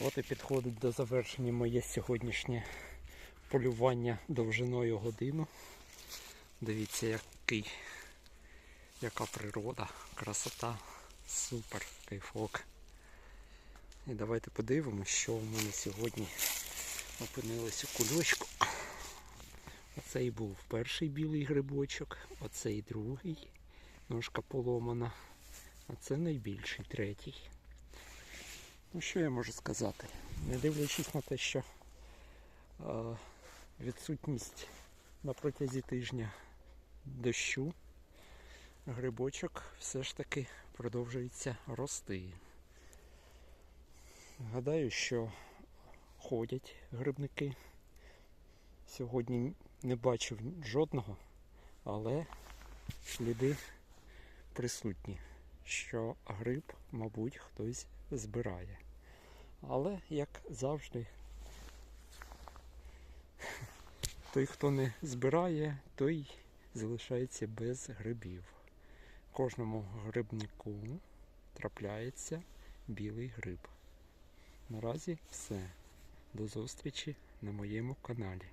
От і підходить до завершення моє сьогоднішнє полювання довжиною годину. Дивіться, який, яка природа, красота, супер, кайфок. І давайте подивимося, що в мене сьогодні опинилось у кульочку. Оцей був перший білий грибочок, оцей другий, ножка поломана, а це найбільший третій. Ну що я можу сказати? Не дивлячись на те, що е, відсутність на протязі тижня дощу, грибочок все ж таки продовжується рости. Гадаю, що ходять грибники. Сьогодні не бачив жодного, але сліди присутні, що гриб, мабуть, хтось збирає. Але, як завжди, той, хто не збирає, той залишається без грибів. Кожному грибнику трапляється білий гриб. Наразі все. До зустрічі на моєму каналі.